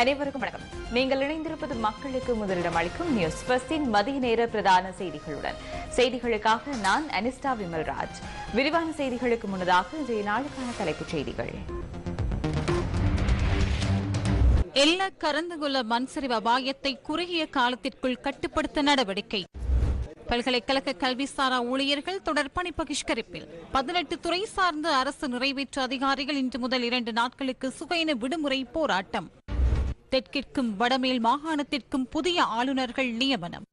அனைவருக்கும் வணக்கம். நீங்கள் இணைந்திருப்பது மக்களுக்கு முதலிடம் அளிக்கும் நியூஸ் பஸ்டின் மதிய நேர பிரதான செய்திகளுடன். செய்திகளுக்காக நான் அனிஸ்டா விமல்ராஜ். விரிவான செய்திகளுக்கு முன்னதாக இன்றைய நாளுக்கான தலைப்புச் செய்திகள். எல்லா கரந்துகுல மண்சரிவு அபாயத்தை குறுகிய காலத்திற்குள் கட்டுப்படுத்த நடவடிக்கை. பல்கலைக்கழக கல்விசாரா ஊழியர்கள் தொடர்பணி பகிஷ்கரிப்பில். பதினெட்டு துறை சார்ந்த அரசு நிறைவேற்று அதிகாரிகள் இன்று முதல் இரண்டு நாட்களுக்கு சுகையின விடுமுறை போராட்டம். தெற்கிற்கும் வடமேல் மாகாணத்திற்கும் புதிய ஆளுநர்கள் நியமனம்.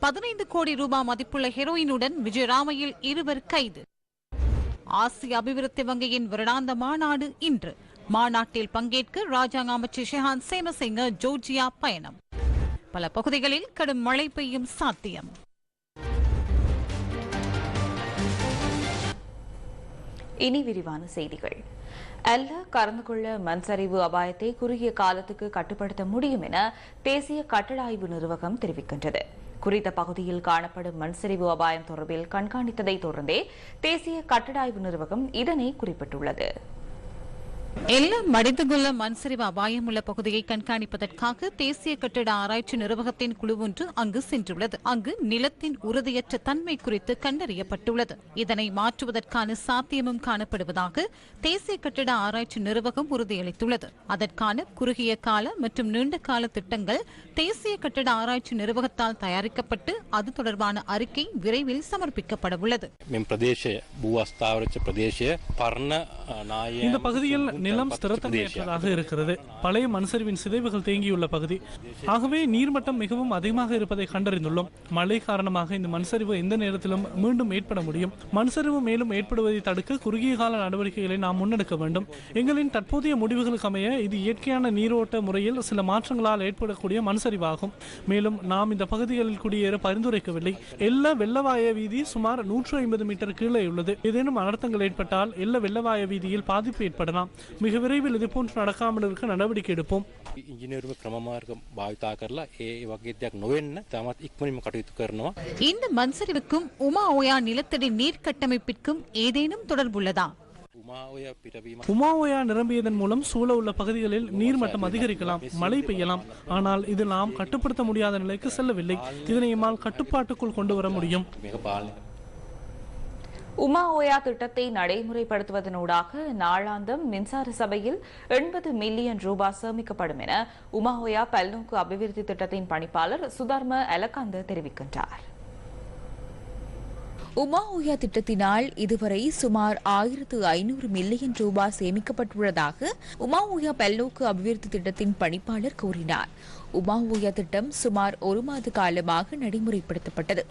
பதினைந்து கோடி ரூபாய் மதிப்புள்ள ஹெரோயினுடன் விஜயராமையில் இருவர் கைது. ஆசிய அபிவிருத்தி வங்கியின் வருடாந்த மாநாடு இன்று. மாநாட்டில் பங்கேற்க ராஜாங்க அமைச்சர் ஷெஹான் சேமசிங்க ஜோர்ஜியா பயணம். பல பகுதிகளில் கடும் மழை பெய்யும் சாத்தியம். இனி விரிவான செய்திகள். அல்ல கலந்து கொள்ள மண்சரிவு அபாயத்தை குறுகிய காலத்துக்கு கட்டுப்படுத்த முடியும் என தேசிய கட்டட ஆய்வு நிறுவகம் தெரிவிக்கின்றது. குறித்த பகுதியில் காணப்படும் மண் சரிவு அபாயம் தொடர்பில் கண்காணித்ததை தொடர்ந்தே தேசிய கட்டட ஆய்வு நிறுவகம் இதனை குறிப்பிட்டுள்ளது. எல்லாம் மடிந்துகுள்ள மண்சரிவு அபாயமுள்ள பகுதியை கண்காணிப்பதற்காக தேசிய கட்டிட ஆராய்ச்சி நிர்வாகத்தின் குழு ஒன்று அங்கு சென்றுள்ளது. அங்கு நிலத்தின் உறுதியற்ற தன்மை குறித்து கண்டறியப்பட்டுள்ளது. இதனை மாற்றுவதற்கான சாத்தியமும் காணப்படுவதாக தேசிய கட்டிட ஆராய்ச்சி நிர்வாகம் உறுதியளித்துள்ளது. அதற்கான குறுகிய கால மற்றும் நீண்ட கால திட்டங்கள் தேசிய கட்டிட ஆராய்ச்சி நிர்வாகத்தால் தயாரிக்கப்பட்டு அது தொடர்பான அறிக்கை விரைவில் சமர்ப்பிக்கப்பட உள்ளது இந்த பகுதியில் நிலம் ஸ்திரத்தன்மையற்றதாக இருக்கிறது. பழைய மண்சரிவின் சிதைவுகள் தேங்கியுள்ள பகுதி. ஆகவே நீர்மட்டம் மிகவும் அதிகமாக இருப்பதை கண்டறிந்துள்ளோம். மழை காரணமாக இந்த மண்சரிவு எந்த நேரத்திலும் மீண்டும் ஏற்பட முடியும். மண்சரிவு மேலும் ஏற்படுவதை தடுக்க குறுகிய கால நடவடிக்கைகளை நாம் முன்னெடுக்க வேண்டும். எங்களின் தற்போதைய முடிவுகளுக்கு அமைய இது இயற்கையான நீரோட்ட முறையில் சில மாற்றங்களால் ஏற்படக்கூடிய மண்சரிவாகும். மேலும் நாம் இந்த பகுதிகளில் குடியேற பரிந்துரைக்கவில்லை. எல்லா வெள்ளவாய வீதி சுமார் நூற்று ஐம்பது மீட்டர் கீழே உள்ளது. ஏதேனும் அனர்த்தங்கள் ஏற்பட்டால் எல்லா வெள்ளவாய வீதியில் பாதிப்பு ஏற்படலாம். மிக விரைவில் இதுபோன்று நடக்காமல் இருக்க நடவடிக்கை எடுப்போம் ඉංජිනේරුම ක්‍රමමාර්ග භාවිතා කරලා ඒ වගේ දෙයක් නොවෙන්න තමත් ඉක්මනින්ම කටයුතු කරනවා இந்த மண்சரிவுக்கும் உமா ஓயா நிலத்தடி நீர் கட்டமைப்பிற்கும் ஏதேனும் தொடர்புள்ளதா උමා ඔය පිටවීම உமாஓயா நிரம்பியதன் மூலம் சூழ உள்ள பகுதிகளில் நீர்மட்டம் அதிகரிக்கலாம் மழை பெய்யலாம் ஆனால் இது நாம் கட்டுப்படுத்த முடியாத நிலைக்கு செல்லவில்லை இதனை நம்மால் கட்டுப்பாட்டுக்குள் கொண்டு வர முடியும் මේක පාලනය உமா ஓயா திட்டத்தை நடைமுறைப்படுத்துவதனூடாக நாளாந்தம் மின்சார சபையில் எண்பது மில்லியன் ரூபாய் சேமிக்கப்படும் என உமா ஓயா பல்நோக்கு அபிவிருத்தி திட்டத்தின் பணிப்பாளர் சுதர்ம அலகாந்த தெரிவிக்கின்றார். உமா ஓயா திட்டத்தினால் இதுவரை சுமார் ஆயிரத்து ஐநூறு மில்லியன் ரூபாய் சேமிக்கப்பட்டுள்ளதாக உமா ஓயா பல்நோக்கு அபிவிருத்தி திட்டத்தின் பணிப்பாளர் கூறினார். உமா உயா திட்டம் சுமார் ஒரு மாத காலமாக நடைமுறைப்படுத்தப்பட்டது.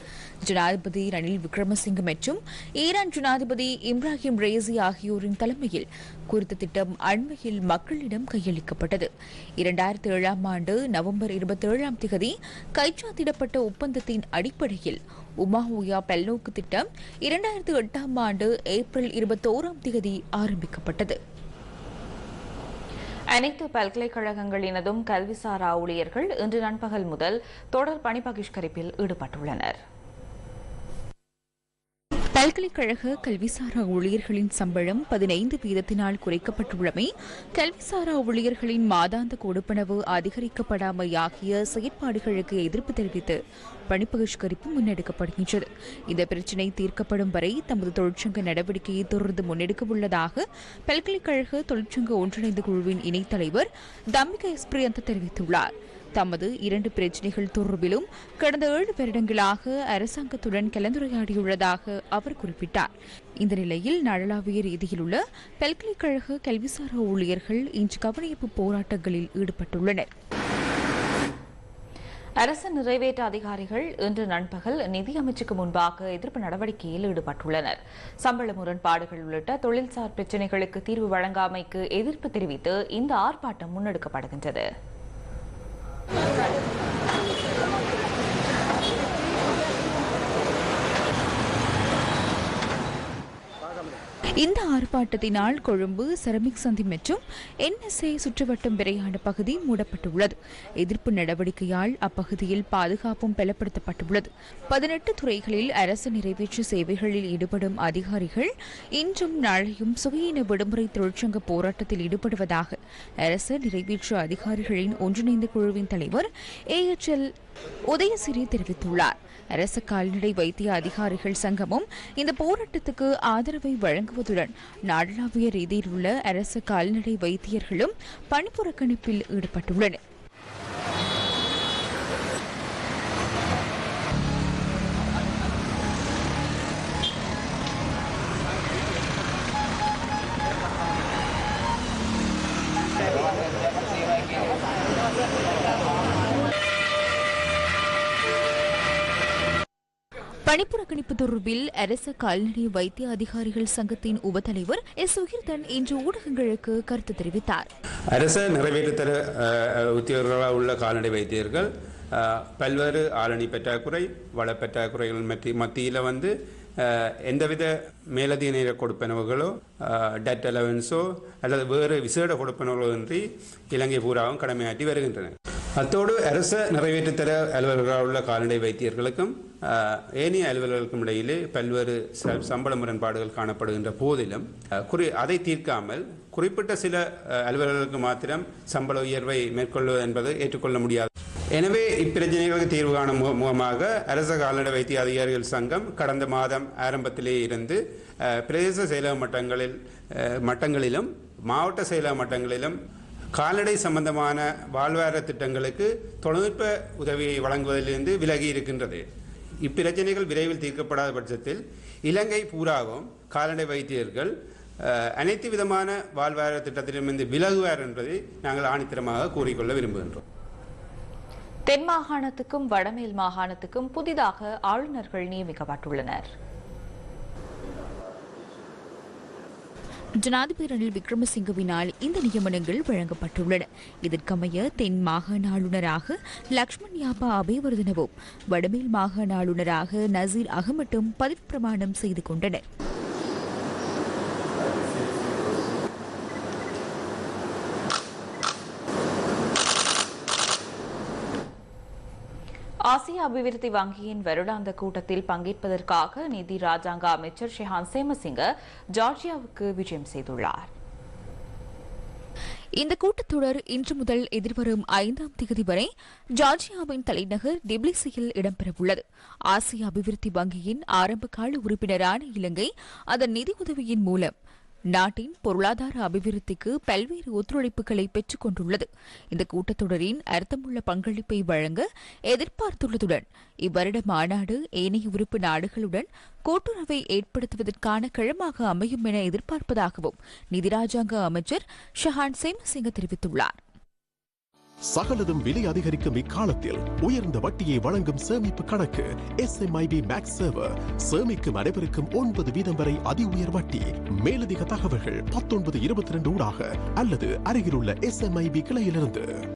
ஜனாதிபதி ரணில் விக்ரமசிங்க மற்றும் ஈரான் ஜனாதிபதி இப்ராஹிம் ரேசி ஆகியோரின் தலைமையில் குறித்த திட்டம் அண்மையில் மக்களிடம் கையளிக்கப்பட்டது. இரண்டாயிரத்தி ஏழாம் ஆண்டு நவம்பர் இருபத்தி ஏழாம் திகதி கைச்சாத்திடப்பட்ட ஒப்பந்தத்தின் அடிப்படையில் உமா உயா பல்நோக்கு திட்டம் இரண்டாயிரத்தி எட்டாம் ஆண்டு ஏப்ரல் இருபத்தோராம் திகதி ஆரம்பிக்கப்பட்டது. அனைத்து பல்கலைக்கழகங்களினதும் கல்விசாரா ஊழியர்கள் இன்று நண்பகல் முதல் தொடர் பணி பகிஷ்கரிப்பில் ஈடுபட்டுள்ளனர். பல்கலைக்கழக கல்விசாரா ஊழியர்களின் சம்பளம் பதினைந்து வீதத்தினால் குறைக்கப்பட்டுள்ளமை கல்விசாரா ஊழியர்களின் மாதாந்த கொடுப்பனவு அதிகரிக்கப்படாமை ஆகிய செயற்பாடுகளுக்கு எதிர்ப்பு தெரிவித்து பணிப்பகிஷ்கரிப்பு முன்னெடுக்கப்படுகின்றது. இந்த பிரச்சினை தீர்க்கப்படும் வரை தமது தொழிற்சங்க நடவடிக்கையை தொடர்ந்து முன்னெடுக்க உள்ளதாக பல்கலைக்கழக தொழிற்சங்க ஒன்றிணைந்த குழுவின் இணைத் தலைவர் தம்பிகா எஸ்பிரியந்த தெரிவித்துள்ளார். தமது இரண்டு பிரச்சினைகள் தொடர்பிலும் கடந்த ஏழு வருடங்களாக அரசாங்கத்துடன் கலந்துரையாடியுள்ளதாக அவர் குறிப்பிட்டார். இந்த நிலையில் நாடளாவிய ரீதியில் உள்ள பல்கலைக்கழக கல்விசார ஊழியர்கள் இன்று கவனிப்பு போராட்டங்களில் ஈடுபட்டுள்ளனர். அரசு நிறைவேற்ற அதிகாரிகள் இன்று நண்பகல் நிதியமைச்சுக்கு முன்பாக எதிர்ப்பு நடவடிக்கையில் ஈடுபட்டுள்ளனர். சம்பள முரண்பாடுகள் உள்ளிட்ட தொழில்சார் பிரச்சினைகளுக்கு தீர்வு வழங்காமைக்கு எதிர்ப்பு தெரிவித்து இந்த ஆர்ப்பாட்டம் முன்னெடுக்கப்படுகின்றது. இந்த ஆர்ப்பாட்டத்தினால் கொழும்பு செரமிக் சந்தி மற்றும் என்எஸ்ஏ சுற்றுவட்டம் விரையான பகுதி மூடப்பட்டுள்ளது. எதிர்ப்பு நடவடிக்கையால் அப்பகுதியில் பாதுகாப்பும் பலப்படுத்தப்பட்டுள்ளது. பதினெட்டு துறைகளில் அரசு நிறைவேற்று சேவைகளில் ஈடுபடும் அதிகாரிகள் இன்றும் நாளையும் சுகையின விடுமுறை தொழிற்சங்க போராட்டத்தில் ஈடுபடுவதாக அரசு நிறைவேற்று அதிகாரிகளின் ஒன்றிணைந்த குழுவின் தலைவர் ஏஎச்எல் உதயசிறி தெரிவித்துள்ளார். அரசு கால்நடை வைத்திய அதிகாரிகள் சங்கமும் இந்த போராட்டத்துக்கு ஆதரவை வழங்குவதுடன் நாடளாவிய ரீதியில் உள்ள அரசு கால்நடை வைத்தியர்களும் பணிப்புறக்கணிப்பில் ஈடுபட்டுள்ளனர். பணிப்புறக்கணிப்பு தொடர்பில் அரச கால்நடை வைத்திய அதிகாரிகள் சங்கத்தின் உபத்தலைவர் எஸ் சுகீர்தன் இன்று ஊடகங்களுக்கு கருத்து தெரிவித்தார். அரச நிறைவேற்றுத்தர உத்தியோகர்களாக உள்ள கால்நடை வைத்தியர்கள் பல்வேறு ஆளணி பற்றாக்குறை வள பற்றாக்குறைகள் மத்தியில் வந்து எந்தவித மேலதிக நேர கொடுப்பனவுகளோ டெட் அலவன்ஸோ அல்லது வேறு விசேட கொடுப்பனவுகளோ இன்றி இலங்கை பூராவும் கடமையாற்றி வருகின்றனர். அத்தோடு அரச நிறைவேற்றுத்தர அலுவலர்களாக உள்ள கால்நடை வைத்தியர்களுக்கும் ஏனைய அலுவலர்களுக்கும் இடையிலே பல்வேறு ச- சம்பள முரண்பாடுகள் காணப்படுகின்ற போதிலும் குறி அதை தீர்க்காமல் குறிப்பிட்ட சில அலுவலர்களுக்கு மாத்திரம் சம்பள உயர்வை மேற்கொள்வது என்பது ஏற்றுக்கொள்ள முடியாது. எனவே இப்பிரச்சனைகளுக்கு தீர்வு காணும் மு- முகமாக அரச கால்நடை வைத்திய அதிகாரிகள் சங்கம் கடந்த மாதம் ஆரம்பத்திலே இருந்து பிரதேச செயலக மட்டங்களில் மட்டங்களிலும் மாவட்ட செயலக மட்டங்களிலும் கால்நடை சம்பந்தமான வாழ்வார திட்டங்களுக்கு தொழில்நுட்ப உதவியை வழங்குவதிலிருந்து விலகி இருக்கின்றது. இப்பிரச்சனைகள் விரைவில் தீர்க்கப்படாத பட்சத்தில் இலங்கை பூராவும் கால்நடை வைத்தியர்கள் அனைத்து விதமான வாழ்வார திட்டத்திலிருந்து விலகுவார் என்பதை நாங்கள் ஆணித்தரமாக கூறிக்கொள்ள விரும்புகின்றோம். தென் மாகாணத்துக்கும் வடமேல் மாகாணத்துக்கும் புதிதாக ஆளுநர்கள் நியமிக்கப்பட்டுள்ளனர். ஜனாதிபதி ரணில் விக்ரமசிங்கவினால் இந்த நியமனங்கள் வழங்கப்பட்டுள்ளன. இதற்கமைய தென் மாகாண ஆளுநராக லக்ஷ்மண் யாபா அபேவர்தனவும் வடமேல் மாகாண ஆளுநராக நசீர் அகமட்டும் பதவி பிரமாணம் செய்து கொண்டனர். ஆசிய அபிவிருத்தி வங்கியின் வருடாந்த கூட்டத்தில் பங்கேற்பதற்காக நிதி ராஜாங்க அமைச்சர் ஷெஹான் சேமசிங்க ஜார்ஜியாவுக்கு விஜயம் செய்துள்ளார். இந்த கூட்டத்தொடர் இன்று முதல் எதிர்வரும் ஐந்தாம் தேதி வரை ஜார்ஜியாவின் தலைநகர் டிப்ளிசியில் இடம்பெறவுள்ளது. ஆசிய அபிவிருத்தி வங்கியின் ஆரம்பகால உறுப்பினரான இலங்கை அதன் நிதி உதவியின் மூலம் நாட்டின் பொருளாதார அபிவிருத்திக்கு பல்வேறு ஒத்துழைப்புகளை பெற்றுக் கொண்டுள்ளது. இந்த கூட்டத்தொடரின் அர்த்தமுள்ள பங்களிப்பை வழங்க எதிர்பார்த்துள்ளதுடன் இவ்வருட மாநாடு ஏனைய உறுப்பு நாடுகளுடன் கூட்டுறவை ஏற்படுத்துவதற்கான கிழமாக அமையும் என எதிர்பார்ப்பதாகவும் நிதி ராஜாங்க அமைச்சர் ஷஹான் சேமசிங்க தெரிவித்துள்ளார். சகலதும் விலை அதிகரிக்கும் இக்காலத்தில் உயர்ந்த வட்டியை வழங்கும் சேமிப்பு கணக்கு எஸ் எம்ஐபி மேக்ஸ் சேவர் சேமிக்கும் அனைவருக்கும் ஒன்பது வீதம் வரை அதி உயர் வட்டி. மேலதிக தகவல்கள் பத்தொன்பது இருபத்தி ரெண்டு ஊடாக அல்லது அருகிலுள்ள எஸ் எம்ஐபி கிளையிலிருந்து.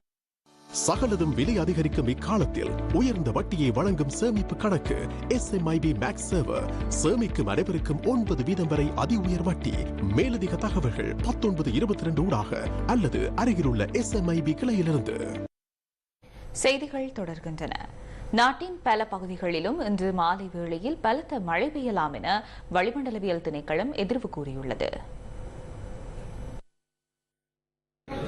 சகலதும் விலை அதிகரிக்கும் இக்காலத்தில் உயர்ந்த வட்டியை வழங்கும் சேமிப்பு கணக்கு எஸ்எம்ஐபி மேக்ஸ் சேவர் சேமிக்கும் அனைவருக்கும் ஒன்பது வீதம் வரை அதி உயர் வட்டி. மேலதிக தகவல்கள் பத்தொன்பது இருபத்தி ரெண்டு ஊடாக அல்லது அருகிலுள்ள எஸ் எம் ஐபி கிளையிலிருந்து. செய்திகள் தொடர்கின்றன. நாட்டின் பல பகுதிகளிலும் இன்று மாலை வேளையில் பலத்த மழை பெய்யலாம் என வளிமண்டலவியல் திணைக்களம் எதிர்வு கூறியுள்ளது.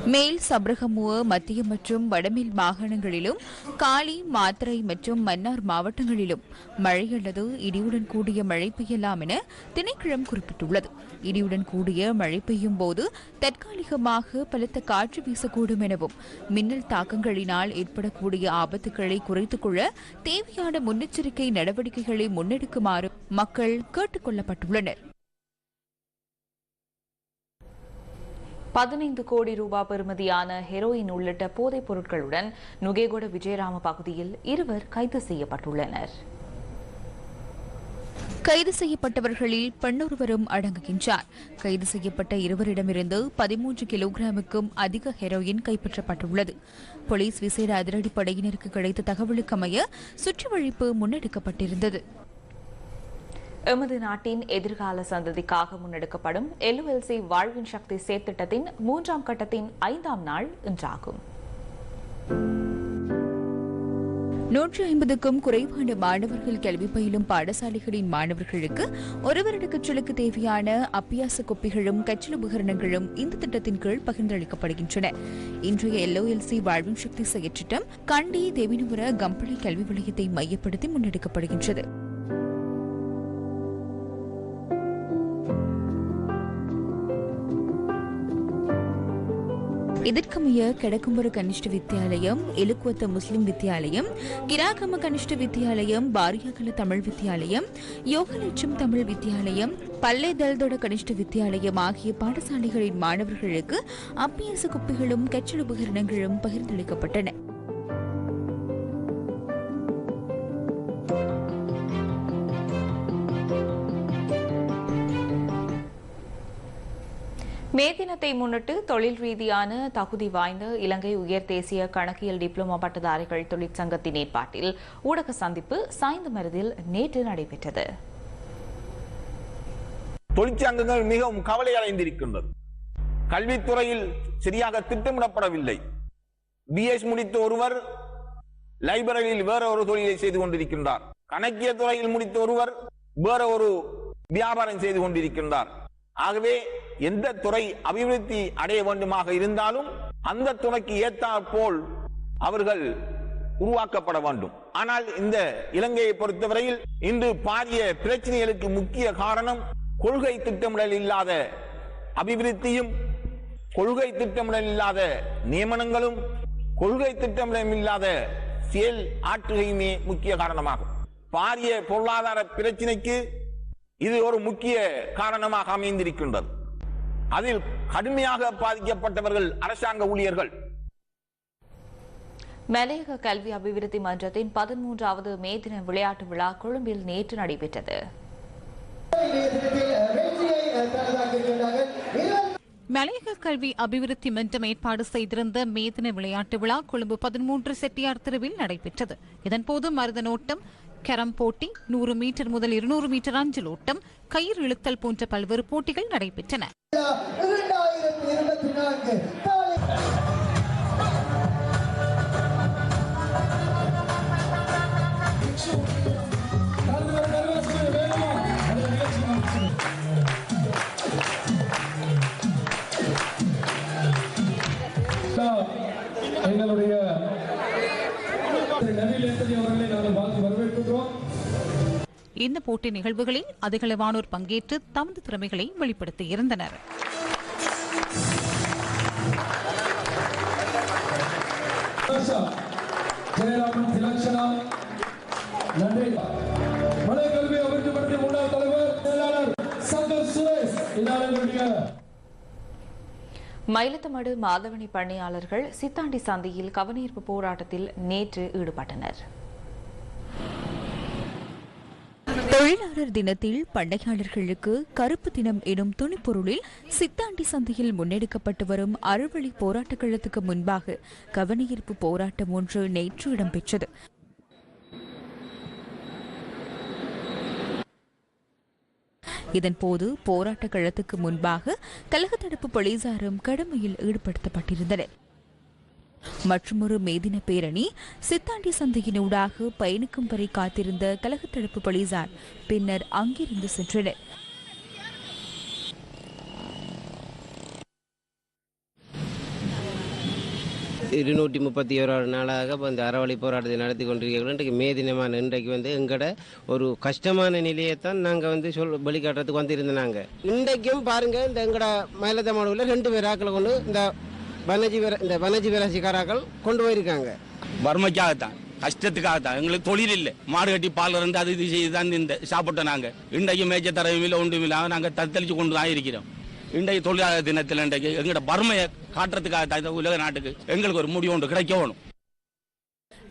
மேல் சப்ரகமுவ மத்திய மற்றும் வடமேல் மாகாணங்களிலும் காலி மாத்திரை மற்றும் மன்னார் மாவட்டங்களிலும் மழை அல்லது இடியுடன் கூடிய மழை பெய்யலாம் என திணைக்களம் குறிப்பிட்டுள்ளது. இடியுடன் கூடிய மழை பெய்யும் போது தற்காலிகமாக பலத்த காற்று வீசக்கூடும் எனவும் மின்னல் தாக்கங்களினால் ஏற்படக்கூடிய ஆபத்துக்களை குறைத்துக் கொள்ள தேவையான முன்னெச்சரிக்கை நடவடிக்கைகளை முன்னெடுக்குமாறு மக்கள் கேட்டுக் கொள்ளப்பட்டுள்ளனர். பதினைந்து கோடி ரூபாய் பெறுமதியான ஹெரோயின் உள்ளிட்ட போதைப் பொருட்களுடன் நுகேகொட விஜயராம பகுதியில் இருவர் கைது செய்யப்பட்டுள்ளனர். கைது செய்யப்பட்டவர்களில் பெண்ணொருவரும் அடங்குகின்றார். கைது செய்யப்பட்ட இருவரிடமிருந்து பதிமூன்று கிலோகிராமுக்கும் அதிக ஹெரோயின் கைப்பற்றப்பட்டுள்ளது. போலீஸ் விசேட அதிரடி படையினருக்கு கிடைத்த தகவலுக்கு அமைய சுற்றுவழிப்பு முன்னெடுக்கப்பட்டிருந்தது. எமது நாட்டின் எதிர்கால சந்ததிக்காக முன்னெடுக்கப்படும் எல்ஓஎல்சி வாழ்வின் சக்தி சேர்த்திட்டத்தின் மூன்றாம் கட்டத்தின் ஐந்தாம் நாள் இன்றாகும். நூற்றி ஐம்பதுக்கும் குறைவான மாணவர்கள் கல்வி பயிலும் பாடசாலைகளின் மாணவர்களுக்கு ஒரு வருட கற்றலுக்கு தேவையான அப்பியாச கொப்பிகளும் கற்றல் உபகரணங்களும் இந்த திட்டத்தின் கீழ் பகிர்ந்தளிக்கப்படுகின்றன. இன்றைய எல்ஓஎல்சி வாழ்வின் சக்தி செயற்றிட்டம் கண்டி தேவினுபுர கம்பளி கல்வி வலயத்தை மையப்படுத்தி முன்னெடுக்கப்படுகின்றது. இதற்கமைய கிடக்கும்புற கனிஷ்ட வித்தியாலயம் எலுக்குவத்த முஸ்லிம் வித்தியாலயம் கிராகம கனிஷ்ட வித்தியாலயம் பாரியாகல தமிழ் வித்தியாலயம் யோகலட்சம் தமிழ் வித்தியாலயம் பல்லை தல்தொட கனிஷ்ட வித்தியாலயம் ஆகிய பாடசாலைகளின் மாணவர்களுக்கு அபியாச குப்பிகளும் கச்சல் உபகரணங்களும் பகிர்ந்தளிக்கப்பட்டன. மே தினத்தை முன்னிட்டு தொழில் ரீதியான தகுதி வாய்ந்த இலங்கை உயர் தேசிய கணக்கியல் டிப்ளமோ பட்டதாரிகள் தொழிற்சங்கத்தின் ஏற்பாட்டில் ஊடக சந்திப்பு சாய்ந்த மருதில் நேற்று நடைபெற்றது. தொழிற்சங்கங்கள் மிகவும் கவலை அடைந்திருக்கின்றது. கல்வித்துறையில் சரியாக திட்டமிடப்படவில்லை. பிஎஸ் முடித்த ஒருவர் லைப்ரரியில் வேற ஒரு தொழிலை செய்து கொண்டிருக்கின்றார். கணக்கிய துறையில் முடித்த ஒருவர் வேற ஒரு வியாபாரம் செய்து கொண்டிருக்கின்றார். ஆகவே எந்த துறை அபிவிருத்தி அடைய வேண்டுமாக இருந்தாலும் அந்த துணைக்கு ஏற்றாற் போல் அவர்கள் உருவாக்கப்பட வேண்டும். ஆனால் இந்த இலங்கையை பொறுத்தவரையில் இன்று பாரிய பிரச்சனைகளுக்கு முக்கிய காரணம் கொள்கை திட்டமிடல் இல்லாத அபிவிருத்தியும் கொள்கை திட்டமிடல் இல்லாத நியமனங்களும் கொள்கை திட்டமிடல் இல்லாத செயல் ஆற்றுகையுமே முக்கிய காரணமாகும். பாரிய பொருளாதார பிரச்சனைக்கு இது ஒரு முக்கிய காரணமாக அமைந்திருக்கின்றது. அதில் கடுமையாக பாதிக்கப்பட்டவர்கள் அரசாங்க ஊழியர்கள். மலையக கல்வி அபிவிருத்தி மன்றத்தின் பதிமூன்றாவது மே தின விளையாட்டு விழா கொழும்பில் நேற்று நடைபெற்றது. மலையக கல்வி அபிவிருத்தி மன்றம் ஏற்பாடு செய்திருந்த மேதின விளையாட்டு விழா கொழும்பு பதிமூன்று செட்டியார் தெருவில் நடைபெற்றது. இதன்போது மருதனோட்டம் கேரம் போட்டி நூறு மீட்டர் முதல் இருநூறு மீட்டர் அஞ்சல் ஓட்டம் கயிறு இழுத்தல் போன்ற பல்வேறு போட்டிகள் நடைபெற்றன. இந்த போட்டி நிகழ்வுகளில் அதிகளவானோர் பங்கேற்று தமது திறமைகளை வெளிப்படுத்தியிருந்தனர் ஜெயராமன் திலக்ஷனா நன்றி. மலை கல்வி அபிவிருத்தி மன்ற முன்னாள் தலைவர் செயலாளர் சங்கர் சுரேஷ். இந்நாளினுடைய மயிலத்தமடு மாதவனி பணியாளர்கள் சித்தாண்டி சந்தையில் கவனீர்ப்பு போராட்டத்தில் நேற்று ஈடுபட்டனர். தொழிலாளர் தினத்தில் பண்டையாளர்களுக்கு கருப்பு தினம் எனும் துணிப்பொருளில் சித்தாண்டி சந்தையில் முன்னெடுக்கப்பட்டு வரும் அறுவழி போராட்டக் கழகத்துக்கு முன்பாக கவனஈர்ப்பு போராட்டம் ஒன்று நேற்று இடம்பெற்றது. இதன்போது போராட்ட கழகத்துக்கு முன்பாக கலக தடுப்பு போலீசாரும் கடமையில் ஈடுபடுத்தப்பட்டிருந்தனர். மற்றொரு மேதின பேரணி சித்தாண்டி சந்தையினூடாக பயணிக்கும் வரை காத்திருந்த கலகத்தடுப்பு போலீசார் பின்னர் அங்கிருந்து சென்றனர். இருநூற்றி முப்பத்தி ஓராறு நாளாக இப்போ இந்த அறவழி போராட்டத்தை நடத்தி கொண்டிருக்கிறோம். இன்றைக்கு மே தினமான இன்றைக்கு வந்து எங்களோட ஒரு கஷ்டமான நிலையைத்தான் நாங்கள் வந்து சொல் வழிகாட்டுறதுக்கு நாங்கள் இன்றைக்கும் பாருங்க இந்த எங்களோட மயிலத்தமாடுவில் ரெண்டு பேர் ஆக்களை கொண்டு இந்த வனஜி இந்த வனஜி வேலாசிக்காராக்கள் கொண்டு போயிருக்காங்க. வறுமைக்காகத்தான் கஷ்டத்துக்காகத்தான். எங்களுக்கு தொழில் இல்லை. மாடு கட்டி பால் இருந்து அது இது செய்து தான் இந்த சாப்பிட்டோம் நாங்கள் இன்றைக்கு மேய்ச்ச தரவும் இல்லை ஒன்றும் இல்லாமல் நாங்கள் தத்தளிச்சு கொண்டு தான் இருக்கிறோம். இன்றைக்கு தொழிலாளர் தினத்தில் இன்றைக்கு எங்களோட வறுமையை காட்டுறதுக்காக தான் இந்த உலக நாட்டுக்கு எங்களுக்கு ஒரு முடிவு ஒன்று கிடைக்க வேணும்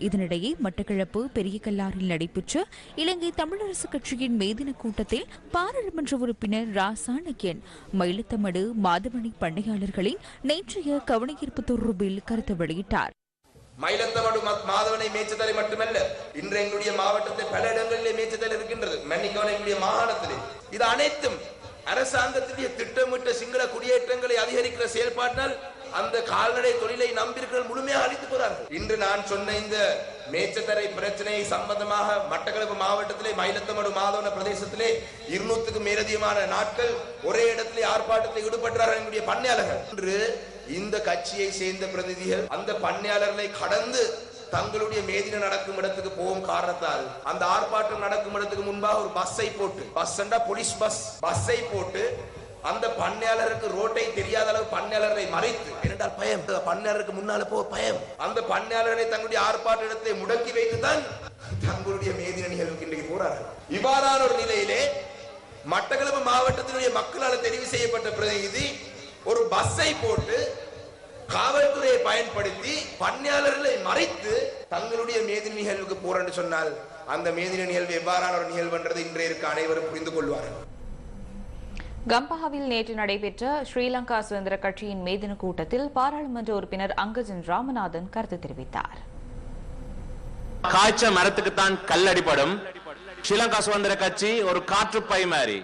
இதனிடையே மட்டக்களப்பு பெரிய கல்லாரில் நடைபெற்ற இலங்கை தமிழரசு கட்சியின் மேதின கூட்டத்தில் பாராளுமன்ற உறுப்பினர் ரா. சாணக்கியன் மயிலத்தமடு மாதவணி பண்ணையாளர்களின் நேற்றைய கவனஈர்ப்பு தொடர்பில் கருத்து வெளியிட்டார். மயிலத்தமடு மாதவனை மேய்ச்சதலை மட்டுமல்ல இன்று எங்களுடைய மாவட்டத்தில் பல இடங்களிலே மேய்ச்சதல் இருக்கின்றது. மன்னிக்கவன் எங்களுடைய மாகாணத்திலே. இது அனைத்தும் அரசாங்கத்தினுடைய திட்டமிட்ட சிங்கள குடியேற்றங்களை அதிகரிக்கிற செயல்பாட்டினால் அந்த கால்நடை தொழிலை நம்பியிருக்கிற முழுமையாக அழித்து போறார்கள். இன்று நான் சொன்ன இந்த மேச்சத்தரை பிரச்சனை சம்பந்தமாக மட்டக்களப்பு மாவட்டத்திலே மயிலத்தமடு மாதவன பிரதேசத்திலே இருநூத்துக்கும் மேலதிகமான நாட்கள் ஒரே இடத்திலே ஆர்ப்பாட்டத்தில் ஈடுபட்டார்கள் என்னுடைய பண்ணையாளர்கள். இன்று இந்த கட்சியை சேர்ந்த பிரதிநிதிகள் அந்த பண்ணையாளர்களை கடந்து தங்களுடைய மேதின நடக்கும் இடத்துக்கு போகும் காரணத்தால் அந்த ஆர்ப்பாட்டம் நடக்கும் இடத்துக்கு முன்பாக ஒரு பஸ்ஸை போட்டு பஸ் போலீஸ் பஸ் பஸ்ஸை போட்டு அந்த பண்ணையாளருக்கு ரோட்டை தெரியாத அளவு பண்ணையாளரை மறைத்து இரண்டால் பயம்? பண்ணையாளருக்கு முன்னால போக பயம். அந்த பண்ணையாளரை தங்களுடைய ஆர்ப்பாட்ட இடத்தை முடக்கி வைத்துதான் தங்களுடைய மேதின நிகழ்வுக்கு இன்றைக்கு போறார்கள். இவ்வாறான ஒரு நிலையிலே மட்டக்களப்பு மாவட்டத்தினுடைய மக்களால் தெரிவு செய்யப்பட்ட பிரதிநிதி ஒரு பஸ்ஸை போட்டு காவல்துறையை பயன்படுத்தி பண்ணையாளர்களை மறைத்து தங்களுடைய மேதின நிகழ்வுக்கு போறேன்னு சொன்னால் அந்த மேதின நிகழ்வு எவ்வாறான ஒரு நிகழ்வுன்றது இன்றைய இருக்க அனைவரும் புரிந்து கொள்வார்கள். கம்பஹாவில் நேற்று நடைபெற்ற ஸ்ரீலங்கா சுதந்திர கட்சியின் மேதின கூட்டத்தில் பாராளுமன்ற உறுப்பினர் அங்கஜன் ராமநாதன் கருத்து தெரிவித்தார். காய்ச்ச மரத்துக்கு தான் கல்லடிப்படும் ஸ்ரீலங்கா சுதந்திர கட்சி ஒரு காற்றுப்பை மாதிரி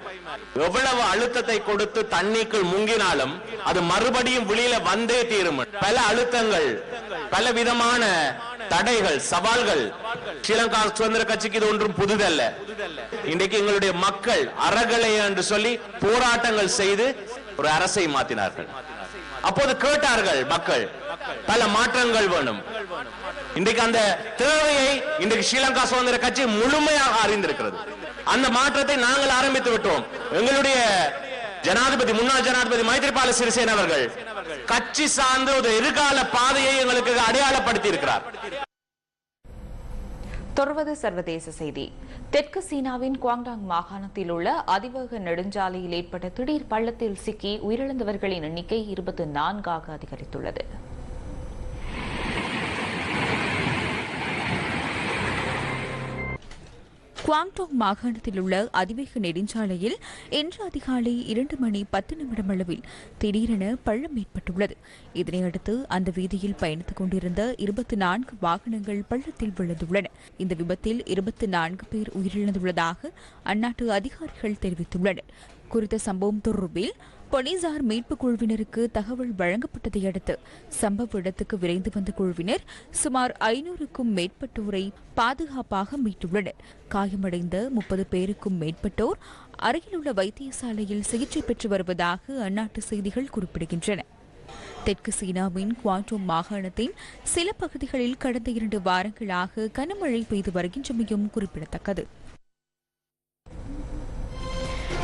எவ்வளவு அழுத்தத்தை கொடுத்து தண்ணிக்குள் முங்கினாலும் அது மறுபடியும் வெளியில வந்தே தீரும். பல அழுத்தங்கள் பல விதமான தடைகள் சவால்கள். ஸ்ரீலங்கா சுதந்திர கட்சிக்கு இது ஒன்றும் புதுதல்ல. இன்றைக்கு எங்களுடைய மக்கள் அறகலை என்று சொல்லி போராட்டங்கள் செய்து ஒரு அரசை மாத்தினார்கள். அப்போது கேட்டார்கள் மக்கள் பல மாற்றங்கள் வேணும். இன்றைக்கு அந்த தேவையை இன்றைக்கு ஸ்ரீலங்கா சுதந்திர கட்சி முழுமையாக அறிந்திருக்கிறது. அந்த மாற்றத்தை நாங்கள் ஆரம்பித்து விட்டோம். எங்களுடைய ஜனாதிபதி முன்னாள் ஜனாதிபதி மைத்ரிபால சிறிசேன அவர்கள் கட்சி சார்ந்த ஒரு எதிர்கால பாதையை எங்களுக்கு அடையாளப்படுத்தி இருக்கிறார் தொடர்வது சர்வதேச செய்தி. தெற்கு சீனாவின் குவாங்டாங் மாகாணத்தில் உள்ள அதிவேக நெடுஞ்சாலையில் ஏற்பட்ட திடீர் பள்ளத்தில் சிக்கி உயிரிழந்தவர்களின் எண்ணிக்கை இருபத்தி நான்காக அதிகரித்துள்ளது. குவாங்டோங் மாகாணத்தில் உள்ள அதிவேக நெடுஞ்சாலையில் இன்று அதிகாலை இரண்டு மணி பத்து நிமிடம் அளவில் திடீரென பள்ளம் ஏற்பட்டுள்ளது. இதனையடுத்து அந்த வீதியில் பயணித்துக் கொண்டிருந்த இருபத்தி நான்கு வாகனங்கள் பள்ளத்தில் விழுந்துள்ளன. இந்த விபத்தில் இருபத்தி நான்கு பேர் உயிரிழந்துள்ளதாக அந்நாட்டு அதிகாரிகள் தெரிவித்துள்ளனர். குறித்த சம்பவம் தொடர்பில் போலீசார் மீட்பு குழுவினருக்கு தகவல் வழங்கப்பட்டதை அடுத்து சம்பவ இடத்துக்கு விரைந்து வந்த குழுவினர் சுமார் ஐநூறுக்கும் மேற்பட்டோரை பாதுகாப்பாக மீட்டுள்ளனர். காயமடைந்த முப்பது பேருக்கும் மேற்பட்டோர் அருகிலுள்ள வைத்தியசாலையில் சிகிச்சை பெற்று வருவதாக அந்நாட்டு செய்திகள் குறிப்பிடுகின்றன. தெற்கு சீனாவின் குவாண்டோம் மாகாணத்தின் சில பகுதிகளில் கடந்த இரண்டு வாரங்களாக கனமழை பெய்து வருகின்றமையும் குறிப்பிடத்தக்கது.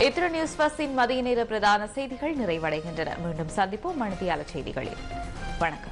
இத்துடன் நியூஸ் பஸ்ஸின் மதிய நேர பிரதான செய்திகள் நிறைவடைகின்றன. மீண்டும் சந்திப்போம். மணித்தியால செய்திகளில். வணக்கம்.